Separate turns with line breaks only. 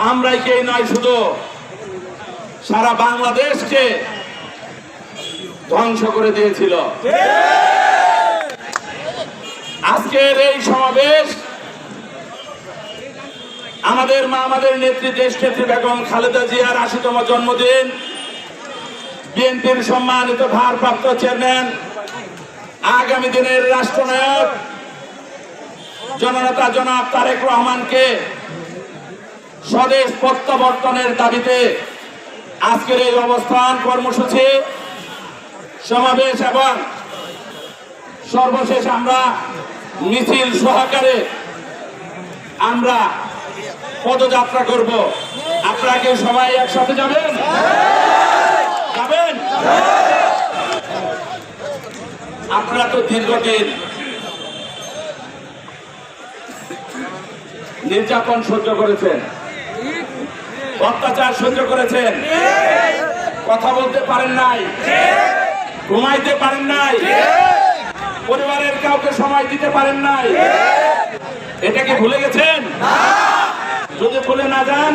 ধামরাইকেই নয় শুধু। সারা বাংলাদেশকে ধ্বংস করে দিয়েছিল। আজকের এই সমাবেশ আমাদের মা, আমাদের নেত্রী দেশ বেগম খালেদা জিয়ার আশিতম জন্মদিন। বিএনপির সম্মানিত ভারপ্রাপ্ত চেয়ারম্যান, আগামী দিনের রাষ্ট্রনায়ক, জননেতা জনাব তারেক রহমানকে স্বদেশ প্রত্যাবর্তনের দাবিতে আজকের এই অবস্থান কর্মসূচি, সমাবেশ এবং সর্বশেষ আমরা মিছিল সহকারে আমরা পদযাত্রা করব। আপনারা কি সবাই একসাথে যাবেন? যাবেন? আপনারা তো দীর্ঘদিন নির্যাতন সহ্য করেছেন। অত্যাচার সহ্য করেছেন। কথা বলতে পারেন নাই। ঘুমাইতে পারেন নাই। পরিবারের কাউকে সময় দিতে পারেন নাই। এটাকে ভুলে গেছেন? যদি ভুলে না যান